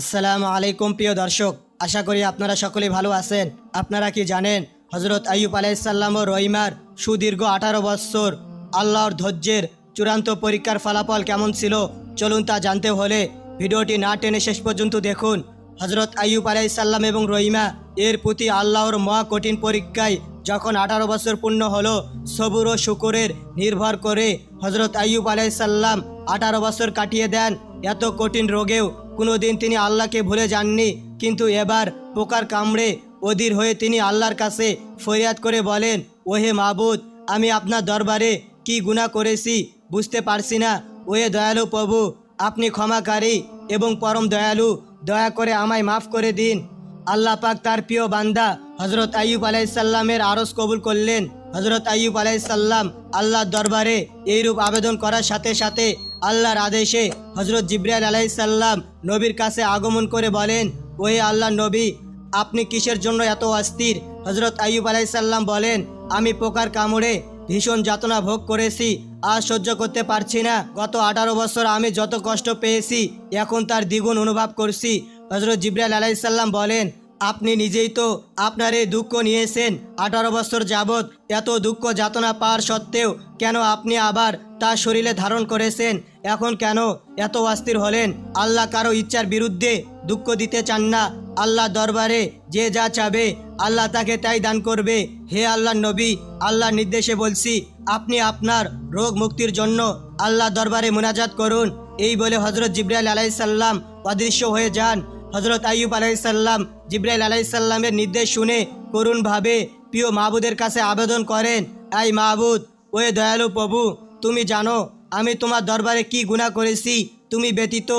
আসসালামু আলাইকুম প্রিয় দর্শক, আশা করি আপনারা সকলে ভালো আছেন। আপনারা কি জানেন হজরত আইয়ুব আলাইসাল্লাম ও রহিমার সুদীর্ঘ আঠারো বৎসর আল্লাহর ধৈর্যের চূড়ান্ত পরীক্ষার ফলাফল কেমন ছিল, চলুন তা জানতে হলে ভিডিওটি না টেনে শেষ পর্যন্ত দেখুন। হজরত আইয়ুব আলাইসাল্লাম এবং রহিমা এর প্রতি আল্লাহর মহা কঠিন পরীক্ষায় যখন আঠারো বছর পূর্ণ হলো, সবুর ও শুকুরের নির্ভর করে হজরত আইয়ুব আলাইসাল্লাম আঠারো বছর কাটিয়ে দেন। এত কঠিন রোগেও কোনোদিন তিনি আল্লাহকে ভুলে যাননি, কিন্তু এবার পোকার কামড়ে অধীর হয়ে তিনি আল্লাহর কাছে ফরিয়াদ করে বলেন, ওহে মাবুদ, আমি আপনার দরবারে কি গুনাহ করেছি বুঝতে পারছি না। ওহে দয়ালু প্রভু, আপনি ক্ষমাকারী এবং পরম দয়ালু, দয়া করে আমায় মাফ করে দিন। আল্লাহ পাক তার প্রিয় বান্দা হজরত আইয়ুব আলাইসাল্লামের আরজ কবুল করলেন। হজরত আইয়ুব আলাইসাল্লাম আল্লাহর দরবারে এইরূপ আবেদন করার সাথে সাথে আল্লাহর আদেশে হজরত জিব্রাইল আলাইসাল্লাম নবীর কাছে আগমন করে বলেন, ওহে আল্লাহ নবী, আপনি কিসের জন্য এত অস্থির? হজরত আইয়ুব আলাইসাল্লাম বলেন, আমি পোকার কামড়ে ভীষণ যাতনা ভোগ করেছি, আর সহ্য করতে পারছি না। গত আঠারো বছর আমি যত কষ্ট পেয়েছি, এখন তার দ্বিগুণ অনুভব করছি। হজরত জিব্রাইল আলাইসাল্লাম বলেন, আপনি নিজেই তো আপনার এই দুঃখ নিয়েছেন। আঠারো বছর যাবৎ এত দুঃখ যাতনা পাওয়ার সত্ত্বেও কেন আপনি আবার তার শরীরে ধারণ করেছেন? এখন কেন এত অস্থির হলেন? আল্লাহ কারও ইচ্ছার বিরুদ্ধে দুঃখ দিতে চান না। আল্লাহ দরবারে যে যা চাবে, আল্লাহ তাকে তাই দান করবে। হে আল্লাহ নবী, আল্লাহর নির্দেশে বলছি, আপনি আপনার রোগ মুক্তির জন্য আল্লাহ দরবারে মোনাজাত করুন। এই বলে হজরত জিব্রাইল আলাইসাল্লাম অদৃশ্য হয়ে যান। হজরত আইয়ুব আলাইসাল্লাম জিব্রাইল আলাইসাল্লামের নির্দেশ শুনে করুণভাবে প্রিয় মাহবুদের কাছে আবেদন করেন, আই মাহবুদ, ওয়ে দয়ালু প্রভু, তুমি জানো আমি তোমার দরবারে কি গুনাহ করেছি, তুমি ব্যতীত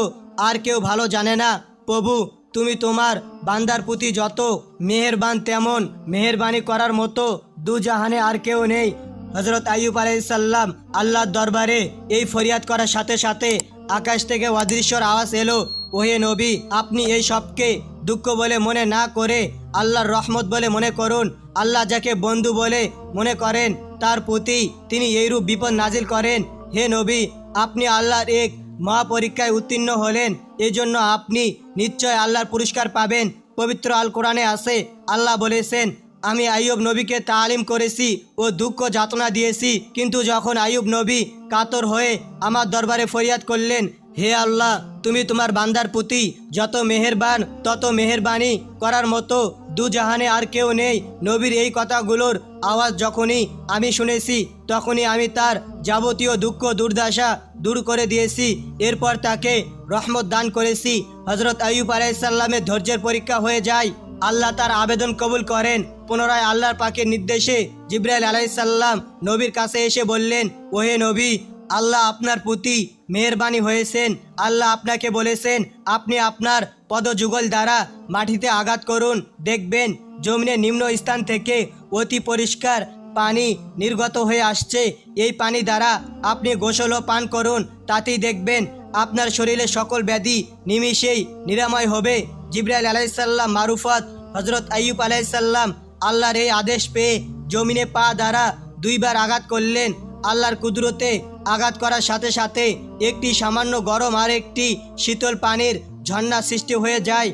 আর কেউ ভালো জানে না। প্রভু, তুমি তোমার বান্দার প্রতি যত মেহেরবান তেমন মেহেরবানি করার মতো দু জাহানে আর কেউ নেই। হজরত আইয়ুব আলাইসাল্লাম আল্লাহর দরবারে এই ফরিয়াদ করার সাথে সাথে আকাশ থেকে অদৃশ্যর আওয়াজ এলো, ওহে নবী, আপনি এই সবকে দুঃখ বলে মনে না করে আল্লাহর রহমত বলে মনে করুন। আল্লাহ যাকে বন্ধু বলে মনে করেন, তার প্রতি তিনি এইরূপ বিপদ নাজিল করেন। হে নবী, আপনি আল্লাহর এক মহাপরীক্ষায় উত্তীর্ণ হলেন, এজন্য আপনি নিশ্চয় আল্লাহর পুরস্কার পাবেন। পবিত্র আল কোরআনে আছে, আল্লাহ বলেছেন, আমি আইয়ুব নবীকে তালিম করেছি ও দুঃখ যাতনা দিয়েছি, কিন্তু যখন আইয়ুব নবী কাতর হয়ে আমার দরবারে ফরিয়াদ করলেন, হে আল্লাহ, তুমি তোমার বান্দার প্রতি যত মেহেরবান, তত মেহেরবানি করার মতো দু জাহানে আর কেউ নেই। নবীর এই কথাগুলোর আওয়াজ যখনই আমি শুনেছি, তখনই আমি তার যাবতীয় দুঃখ, দুর্দশা দূর করে দিয়েছি। এরপর তাকে রহমত দান করেছি। হজরত আইয়ুব আলাইসাল্লামের ধৈর্যের পরীক্ষা হয়ে যায়। আল্লাহ তার আবেদন কবুল করেন। পুনরায় আল্লাহর পাকের নির্দেশে জিব্রাইল আলাইসাল্লাম নবীর কাছে এসে বললেন, ওহে নবী আল্লাহ আপনার প্রতি মেহরবানি হয়েছেন। আল্লাহ আপনাকে বলেছেন, আপনি আপনার পদযুগল দ্বারা মাটিতে আঘাত করুন। দেখবেন জমিনের নিম্ন স্থান থেকে অতি পরিষ্কার পানি নির্গত হয়ে আসছে। এই পানি দ্বারা আপনি গোসল ও পান করুন। তাতেই দেখবেন, আপনার শরীরে সকল ব্যাধি নিমিষেই নিরাময় হবে। জিব্রাইল আলাইসাল্লাম মারুফত হজরত আইয়ুব আলাইসাল্লাম আল্লাহর এই আদেশ পেয়ে জমিনে পা দ্বারা দুইবার আঘাত করলেন। আল্লাহর কুদরতে আঘাত করার সাথে সাথে একটি সামান্য গরম আর একটি শীতল পানির ঝর্ণা সৃষ্টি হয়ে যায়।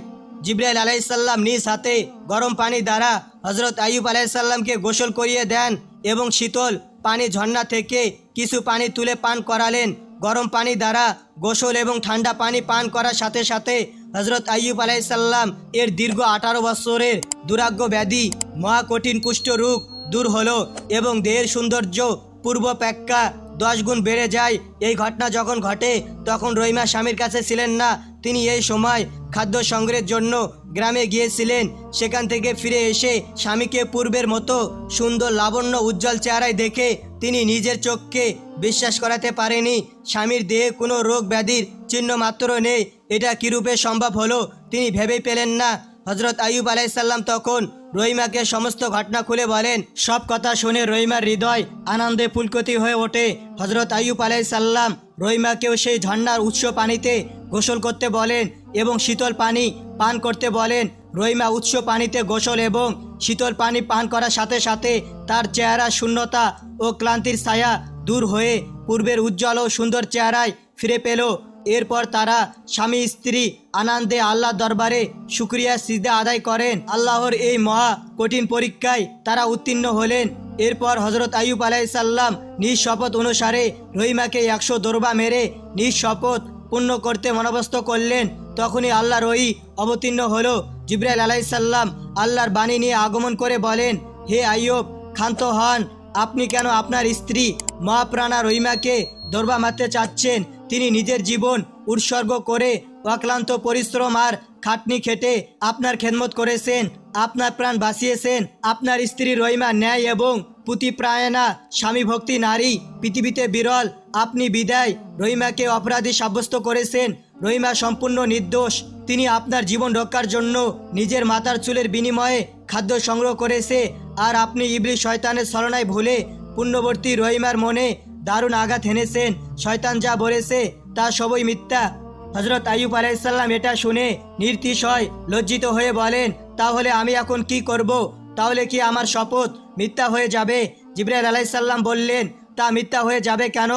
জিব্রাইল আলাইসাল্লাম নিজ হাতে গরম পানি দ্বারা হজরত আইয়ুব আলাইসাল্লামকে গোসল করিয়ে দেন এবং শীতল পানি ঝর্ণা থেকে কিছু পানি তুলে পান করালেন। গরম পানি দ্বারা গোসল এবং ঠান্ডা পানি পান করার সাথে সাথে হজরত আইয়ুব আলাইসাল্লাম এর দীর্ঘ আঠারো বছরের দুরাগ্য ব্যাধি, মহাকঠিন কুষ্ঠ রোগ দূর হলো এবং দেহের সৌন্দর্য পূর্বপেক্ষা দশ গুণ বেড়ে যায়। এই ঘটনা যখন ঘটে, তখন রহিমা স্বামীর কাছে ছিলেন না। তিনি এই সময় খাদ্য সংগ্রহের জন্য গ্রামে গিয়েছিলেন। সেখান থেকে ফিরে এসে স্বামীকে পূর্বের মতো সুন্দর, লাবণ্য, উজ্জ্বল চেহারায় দেখে তিনি নিজের চোখকে বিশ্বাস করাতে পারেনি। স্বামীর দেহে কোনো রোগ ব্যাধির চিহ্ন মাত্র নেই। এটা কীরূপে সম্ভব হলো তিনি ভেবেই পেলেন না। হজরত আইয়ুব আলাইসাল্লাম তখন রহিমাকে সমস্ত ঘটনা খুলে বলেন। সব কথা শুনে রহিমার হৃদয় আনন্দে পুলকতি হয়ে ওঠে। হজরত আইয়ুব আলাইসাল্লাম রহিমাকেও সেই ঝর্ণার উৎস পানিতে গোসল করতে বলেন এবং শীতল পানি পান করতে বলেন। রহিমা উৎস পানিতে গোসল এবং শীতল পানি পান করার সাথে সাথে তার চেহারা শূন্যতা ও ক্লান্তির ছায়া দূর হয়ে পূর্বের উজ্জ্বল ও সুন্দর চেহারায় ফিরে পেল। এরপর তারা স্বামী, স্ত্রী আনন্দে আল্লাহ দরবারে শুক্রিয়া, সিজদা আদায় করেন। আল্লাহর এই মহা কঠিন পরীক্ষায় তারা উত্তীর্ণ হলেন। এরপর হজরত আইয়ুব আলাইসাল্লাম নিজ শপথ অনুসারে রহিমাকে একশো দরবা মেরে নিজ শপথ পূর্ণ করতে মনোবস্ত করলেন। তখনই আল্লাহ রহি অবতীর্ণ হল। জিব্রাইল আলাইসাল্লাম আল্লাহর বাণী নিয়ে আগমন করে বলেন, হে আইয়ুব, ক্ষান্ত হন। আপনি কেন আপনার স্ত্রী মহাপ্রাণা রহিমাকে দরবা মারতে চাচ্ছেন। তিনি নিজের জীবন উৎসর্গ করে অক্লান্ত পরিশ্রম আর খাটনি খেটে আপনার খেদমত করেছেন, আপনার প্রাণ বাঁচিয়েছেন, আপনার স্ত্রী রহিমা ন্যায় এবং পুতিপ্রায়ণা স্বামী ভক্তি নারী, পৃথিবীতে বিরল, আপনি বিদায়, রহিমাকে অপরাধী সাব্যস্ত করেছেন, রহিমা সম্পূর্ণ নির্দোষ, তিনি আপনার জীবন রক্ষার জন্য নিজের মাথার চুলের বিনিময়ে খাদ্য সংগ্রহ করেছে, আর আপনি ইবলি শয়তানের ছলনায় ভুলে পুণ্যবর্তী রহিমার মনে দারুণ আঘাত হেনেছেন, শয়তান যা বলেছে তা সবই মিথ্যা। হজরত আইয়ুব আলাইসাল্লাম এটা শুনে নির্তিশয় লজ্জিত হয়ে বলেন, তাহলে আমি এখন কি করব? তাহলে কি আমার শপথ মিথ্যা হয়ে যাবে? জিব্রাইল আলাইসাল্লাম বললেন, তা মিথ্যা হয়ে যাবে কেন?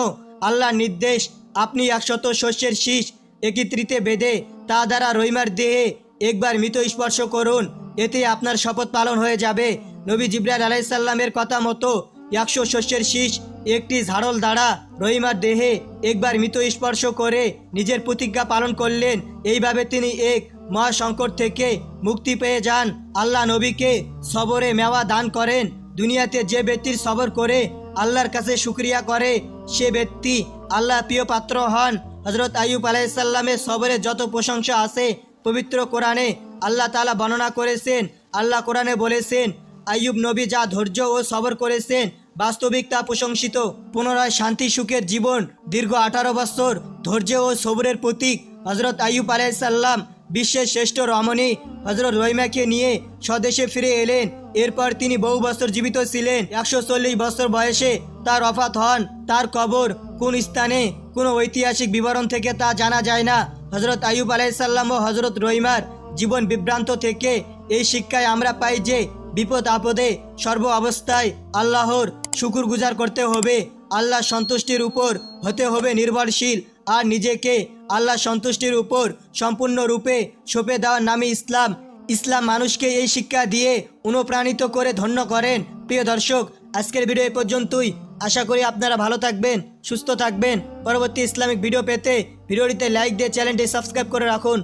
আল্লাহর নির্দেশ, আপনি একশত শস্যের শীষ একত্রিতে বেঁধে তা দ্বারা রহিমার দেহে একবার মৃত স্পর্শ করুন, এতে আপনার শপথ পালন হয়ে যাবে। নবী জিব্রাইল আলাইসাল্লামের কথা মতো একশো শস্যের শীষ একটি ঝাড়ল দ্বারা রহিমার দেহে একবার মৃত স্পর্শ করে নিজের প্রতিজ্ঞা পালন করলেন। এইভাবে তিনি এক মহাসংকট থেকে মুক্তি পেয়ে যান। আল্লাহ নবীকে সবরে মেওয়া দান করেন। দুনিয়াতে যে ব্যক্তির সবর করে আল্লাহর কাছে শুক্রিয়া করে, সে ব্যক্তি আল্লাহ প্রিয় পাত্র হন। হজরত আইয়ুব আলাইসাল্লামের সবরের যত প্রশংসা আছে, পবিত্র কোরআনে আল্লাহ তালা বর্ণনা করেছেন, আল্লাহ কোরআনে বলেছেন, আইয়ুব নবী যা ধৈর্য ও সবর করেছেন বাস্তবিক তা প্রশংসিত। পুনরায় শান্তি, সুখের জীবন, দীর্ঘ আঠারো বছর ধৈর্য ও সবরের প্রতীক হজরত আইয়ুব আলাইসাল্লাম বিশ্বের শ্রেষ্ঠ রমণী হজরত রহিমাকে নিয়ে স্বদেশে ফিরে এলেন। এরপর তিনি বহু বছর জীবিত ছিলেন। একশো চল্লিশ বছর বয়সে তার অফাত হন। তার কবর কোন স্থানে, কোনো ঐতিহাসিক বিবরণ থেকে তা জানা যায় না। হজরত আইয়ুব আলাইসাল্লাম ও হজরত রহিমার জীবন বিভ্রান্ত থেকে এই শিক্ষায় আমরা পাই যে, বিপদ আপদে সর্ব অবস্থায় আল্লাহর শুকুর গুজার করতে হবে। আল্লাহ সন্তুষ্টির উপর হতে হবে নির্ভরশীল আর নিজেকে আল্লাহ সন্তুষ্টির উপর সম্পূর্ণরূপে সঁপে দেওয়ার নামে ইসলাম। ইসলাম মানুষকে এই শিক্ষা দিয়ে অনুপ্রাণিত করে ধন্য করেন। প্রিয় দর্শক, আজকের ভিডিও এ পর্যন্তই। আশা করি আপনারা ভালো থাকবেন, সুস্থ থাকবেন। পরবর্তী ইসলামিক ভিডিও পেতে ভিডিওটিতে লাইক দিয়ে চ্যানেলটি সাবস্ক্রাইব করে রাখুন।